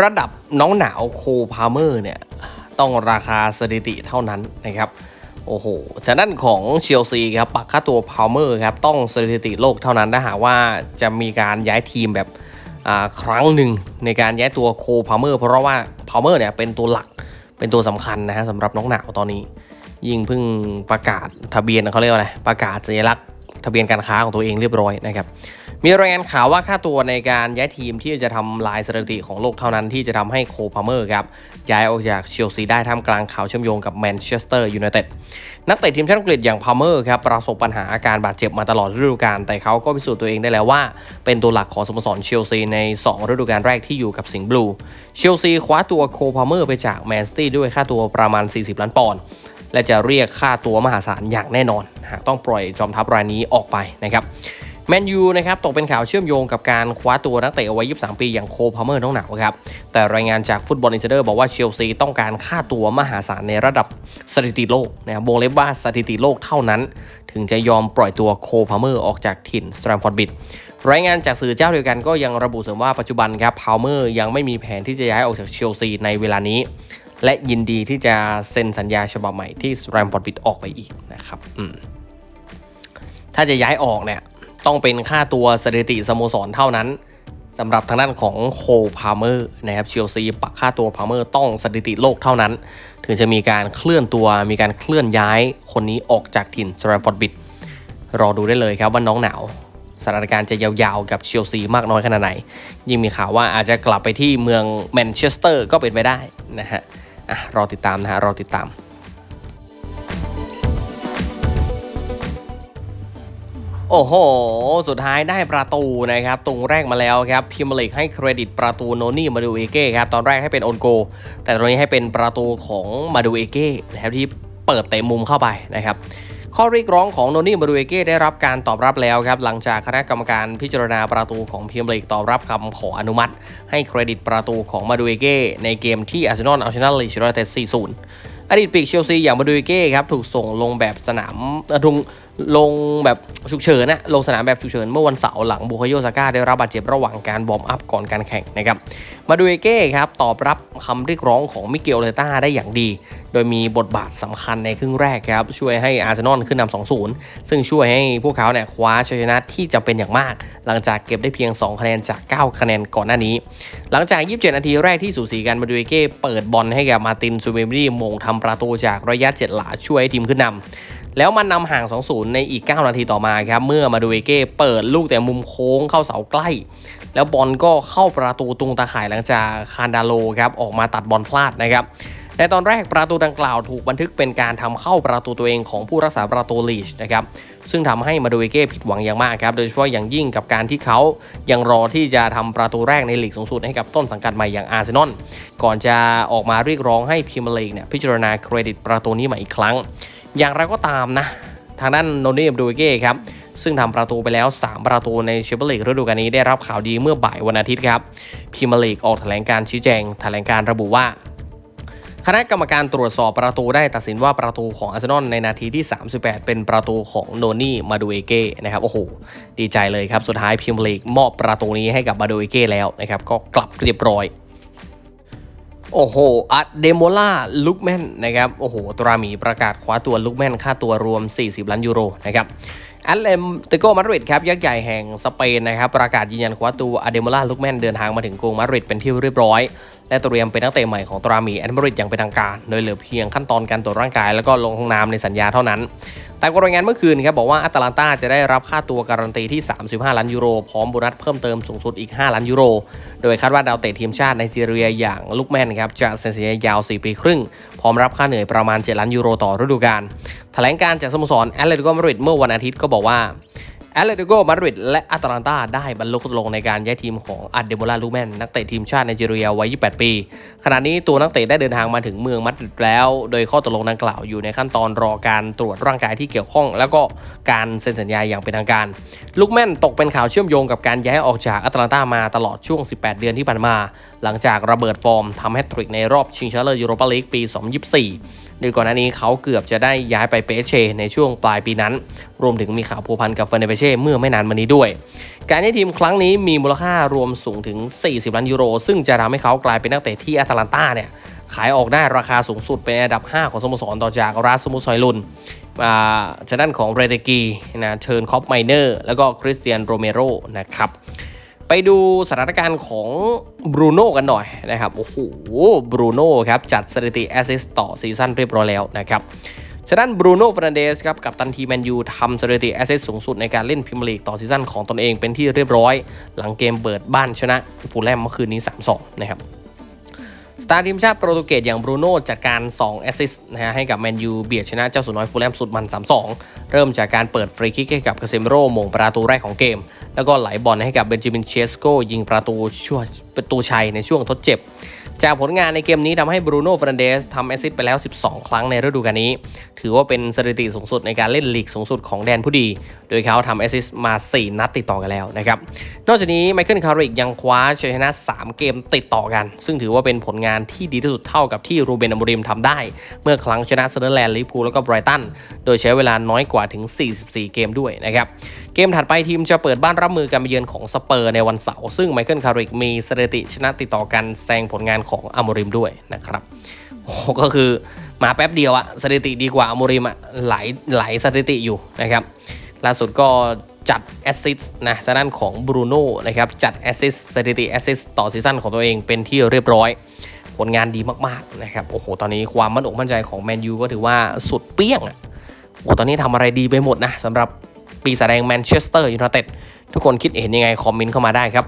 ระดับน้องหนาวโคพาเมอร์เนี่ย ต้องราคาสถิติเท่านั้นนะครับ โอ้โหจากด้นของเชลซีครับปักค่าตัวพาเมอร์ครับ ต้องสถิติโลกเท่านั้นถ้าหากว่าจะมีการย้ายทีมแบบครั้งหนึ่งในการย้ายตัวโคพาเมอร์เพราะว่าพาเมอร์เนี่ยเป็นตัวหลักเป็นตัวสำคัญนะฮะสำหรับน้องหนาวตอนนี้ ยิ่งเพิ่งประกาศทะเบียนเขาเรียกว่าอะไรประกาศสัญลักษณ์ ทะเบียนการค้าของตัวเองเรียบร้อยนะครับ มีรายงานข่าวว่าค่าตัวในการย้ายทีมที่จะทำลายสถิติของโลกเท่านั้นที่จะทำให้โคพาเมอร์ครับย้ายออกจากเชลซีได้ท่ามกลางข่าวเชื่อมโยงกับแมนเชสเตอร์ยูไนเต็ดนักเตะทีมชาติอังกฤษอย่างพาเมอร์ครับประสบปัญหาอาการบาดเจ็บมาตลอดฤดูกาลแต่เขาก็พิสูจน์ตัวเองได้แล้วว่า เป็นตัวหลักของสโมสรเชลซีใน 2 ฤดูกาลแรกที่อยู่กับสิงห์บลูเชลซีคว้าตัวโคพาเมอร์ไปจากแมนซิตี้ด้วยค่าตัวประมาณ 40 ล้านปอนด์ และจะเรียกค่าตัวมหาศาลอย่างแน่นอน หากต้องปล่อยจอมทัพรายนี้ออกไปนะครับแมนยูนะครับตกเป็นข่าวเชื่อมโยงกับการคว้าตัวนักเตะวัย 23 ปีอย่างโคพาเมอร์น้องหนาวครับแต่รายงานจากฟุตบอลอินเซเดอร์บอกว่าเชลซีต้องการค่าตัวมหาศาลในระดับสถิติโลกนะครับวงเล็บว่าสถิติโลกเท่านั้น ถึงจะยอมปล่อยตัวโคพาเมอร์ออกจากถิ่นสแตรมฟอร์ดบิดรายงานจากสื่อเจ้าเดียวกันก็ยังระบุเสริมว่าปัจจุบันครับพาเมอร์ยังไม่มีแผนที่จะย้ายออกจากเชลซีในเวลานี้ และยินดีที่จะเซ็นสัญญาฉบับใหม่ที่สแตรมฟอร์ดบิดออกไปอีกนะครับถ้าจะย้ายออกเนี่ยต้องเป็นค่าตัวสถิติสโมสรเท่านั้นสำหรับทางด้านของโคพาเมอร์นะครับเชลซีปักค่าตัวพาเมอร์ต้องสถิติโลกเท่านั้น ถึงจะมีการเคลื่อนตัวมีการเคลื่อนย้ายคนนี้ออกจากถิ่นสแตรมฟอร์ดบิดรอดูได้เลยครับว่าน้องหนาวสถานการณ์จะยาวๆกับเชลซีมากน้อยขนาดไหน ยิ่งมีข่าวว่าอาจจะกลับไปที่เมืองแมนเชสเตอร์ก็เป็นไปได้นะฮะ อะรอติดตามนะฮะรอติดตาม โอ้โห สุดท้ายได้ประตูนะครับตรงแรกมาแล้วครับพิมลิกให้เครดิตประตูโนนี่มาดูเอเก้ครับตอนแรกให้เป็นโอนโก แต่ตอนนี้ให้เป็นประตูของมาดูเอเก้นะครับที่เปิดเตะมุมเข้าไปนะครับ ข้อเรียกร้องของโนนี่มาดูเอเก้ได้รับการตอบรับแล้วครับหลังจากคณะกรรมการพิจารณาประตูของพิมลิกตอบรับคำขออนุมัติ ให้เครดิตประตูของมาดูเอเก้ในเกมที่อาร์เซนอลเอาชนะลีชยูไนเตส4-0อดีตปีกเชลซีอย่างมาดูเก้ครับถูกส่งลงแบบสนามเอ่อลง ลงแบบฉุกเฉินนะลงสนามแบบฉุกเฉินเมื่อวันเสาร์หลังบุคโยซาก้าได้รับบาดเจ็บระหว่างการวอร์มอัพก่อนการแข่งนะครับมาดูเอเก้ครับตอบรับคำเรียกร้องของมิเกลเลต้าได้อย่างดี โดยมีบทบาทสำคัญในครึ่งแรกครับช่วยให้อาร์เซนอลขึ้นนำ2-0 ซึ่งช่วยให้พวกเขาเนี่ยคว้าชัยชนะที่จำเป็นอย่างมาก หลังจากเก็บได้เพียง 2 คะแนนจาก 9 คะแนนก่อนหน้านี้ หลังจาก 27 นาทีแรกที่สูสีกันมาดูเอเก้เปิดบอลให้กับมาตินซูเบมรี่มงทำประตูจากระยะ 7 หลาช่วยให้ทีมขึ้นนำ แล้วมันนำห่าง 2-0 ในอีก 9 นาทีต่อมาครับ เมื่อมาดูเก้เปิดลูกแต่มุมโค้งเข้าเสาใกล้ แล้วบอลก็เข้าประตูตรงตาข่ายหลังจากคานดาโลครับออกมาตัดบอลพลาดนะครับในตอนแรกประตูดังกล่าวถูกบันทึกเป็นการทำเข้าประตูตัวเองของผู้รักษาประตูลีชนะครับซึ่งทำให้มาดูเก้ผิดหวังอย่างมากครับโดยเฉพาะอย่างยิ่งกับการที่เขายังรอที่จะทำประตูแรกในลีกสูงสุดให้กับต้นสังกัดใหม่อย่างอาร์เซนอลก่อนจะออกมาเรียกร้องให้พรีเมลีกเนี่ยพิจารณาเครดิตประตูนี้ใหม่อีกครั้ง อย่างไรก็ตามนะ ทางด้านโนนี่ดูเก้ครับซึ่งทำประตูไปแล้ว 3 ประตูในแชมเปี้ยนลีกฤดูกาลนี้ได้รับข่าวดีเมื่อบ่ายวันอาทิตย์ครับพรีเมียร์ลีกออกแถลงการชี้แจง แถลงการระบุว่า คณะกรรมการตรวจสอบประตูได้ตัดสินว่าประตูของอาร์เซนอลในนาทีที่ 38 เป็นประตูของโนนี่มาดูเอเก้นะครับโอ้โหดีใจเลยครับสุดท้ายพรีเมียร์ลีกมอบประตูนี้ให้กับมาดูเอเก้แล้วนะครับก็กลับเรียบร้อย โอ้โหอัดเดโมล่าลุกแมนนะครับ โอ้โห ตราหมีประกาศคว้าตัวลุกแมนค่าตัวรวม 40 ล้านยูโรนะครับแอตเลมติโกมาดริดครับยักษ์ใหญ่แห่งสเปนนะครับ ประกาศยืนยันคว้าตัวอเดโมล่าลุกแมนเดินทางมาถึงกรุงมาดริดเป็นที่เรียบร้อย และเตรียมเป็นนักเตะใหม่ของตราหมีแอตมาดริดอย่างเป็นทางการ โดยเหลือเพียงขั้นตอนการตรวจร่างกาย แล้วก็ลงนามในสัญญาเท่านั้น แต่รายงานเมื่อคืนครับบอกว่าอัตแลนตาจะได้รับค่าตัวการันตีที่ 35 ล้านยูโร พร้อมโบนัสเพิ่มเติมสูงสุดอีก 5 ล้านยูโร โดยคาดว่าดาวเตะทีมชาติในซีเรียอย่างลูกแมนครับจะเซ็นสัญญายาว 4 ปีครึ่ง พร้อมรับค่าเหนื่อยประมาณ 7 ล้านยูโรต่อฤดูกาลแถลงการจากสโมสรแอตเลติโกมาดริดเมื่อวันอาทิตย์ก็บอกว่า แอตเลติโกมาดริดและอาตแลนตาได้บรรลุข้อตกลงในการย้ายทีมของอัดเดโมลาลูแมนนักเตะทีมชาติไนจีเรียวัย 28 ปี ขณะนี้ตัวนักเตะได้เดินทางมาถึงเมืองมาดริดแล้ว โดยข้อตกลงดังกล่าวอยู่ในขั้นตอนรอการตรวจร่างกายที่เกี่ยวข้อง แล้วก็การเซ็นสัญญาอย่างเป็นทางการ ลูกแมนตกเป็นข่าวเชื่อมโยงกับการย้ายออกจากอาตแลนตามาตลอดช่วง 18 เดือนที่ผ่านมา หลังจากระเบิดฟอร์มทำแฮตทริกในรอบชิงชนะเลิศยูโรปาลีกปี 2024 โดยก่อนหน้านี้เขาเกือบจะได้ย้ายไปเปเชในช่วงปลายปีนั้น รวมถึงมีข่าวพัวพันกับเฟอร์เนเปเช่เมื่อไม่นานมานี้ด้วย การย้ายทีมครั้งนี้มีมูลค่ารวมสูงถึง 40 ล้านยูโร ซึ่งจะทำให้เขากลายเป็นนักเตะที่แอตแลนตาเนี่ยขายออกได้ราคาสูงสุดเป็นอันดับ 5 ของสโมสรต่อจากราสมุสซอยลุนจากด้านของเรเตกีนะเชิญคอปไมเนอร์ แล้วก็คริสเตียนโรเมโรนะครับ ไปดูสถานการณ์ของบรูโน่กันหน่อยนะครับ โอ้โหบรูโน่ครับ จัดสถิติแอสซิสต์ต่อซีซั่นเรียบร้อยแล้วนะครับฉะนั้นบรูโน่ฟรานเดสครับกับตันทีแมนยูทำสถิติแอสซิสต์สูงสุดในการเล่นพรีเมียร์ลีกต่อซีซั่นของตนเองเป็นที่เรียบร้อย หลังเกมเปิดบ้านชนะฟูลแลมเมื่อคืนนี้ 3-2 นะครับ สตาร์ทีมชาติโปรตุเกสอย่างบรูโน่จัดการ 2 แอสซิสต์นะฮะให้กับแมนยูเบียดชนะเจ้าสุน้อยฟูลแลมสุดมัน 3-2 เริ่มจากการเปิดฟรีคิกให้กับคาเซมโร่มงประตูแรกของเกม แล้วก็ไหลบอลให้กับเบนจามินเชสโกยิงประตูช่วยประตูชัยในช่วงทดเจ็บ จากผลงานในเกมนี้ทำให้บรูโน่ฟรันเดสทำแอสซิสต์ไปแล้ว 12 ครั้งในฤดูกาลนี้ ถือว่าเป็นสถิติสูงสุดในการเล่นลีกสูงสุดของแดนผู้ดี โดยเขาทำแอสซิสต์มา 4 นัดติดต่อกันแล้วนะครับ นอกจากนี้ไมเคิลคาริกยังคว้าชัยชนะ 3 เกมติดต่อกัน ซึ่งถือว่าเป็นผลงานที่ดีที่สุดเท่ากับที่รูเบนอมริมทำได้ เมื่อครั้งชนะเซเดอร์แลนด์ลิเวอร์พูลแล้วก็ไบรตันโดยใช้เวลาน้อยกว่าถึง 44 เกมด้วยนะครับเกมถัดไปทีมจะเปิดบ้านรับมือการเยือนของสเปอร์ในวันเสาร์ซึ่งไมเคิลคาริกมีสถิติชนะติดต่อกันแซงผลงานของอโมริมด้วยนะครับโอ้โหก็คือมาแป๊บเดียวอะสถิติดีกว่าอโมริมอะหลายหลายสถิติอยู่นะครับล่าสุดก็จัดแอสซิสต์นะทางด้านของบรูโน่นะครับจัดแอสซิสต์สถิติแอสซิสต์ต่อซีซั่นของตัวเองเป็นที่เรียบร้อย ผลงานดีมากๆนะครับโอ้โหตอนนี้ความมั่นอกมั่นใจของแมนยูก็ถือว่าสุดเปี้ยงอะโอ้ตอนนี้ทำอะไรดีไปหมดนะสำหรับปีศาจแดงแมนเชสเตอร์ยูไนเต็ดทุกคนคิดเห็นยังไง คอมเมนต์เข้ามาได้ครับ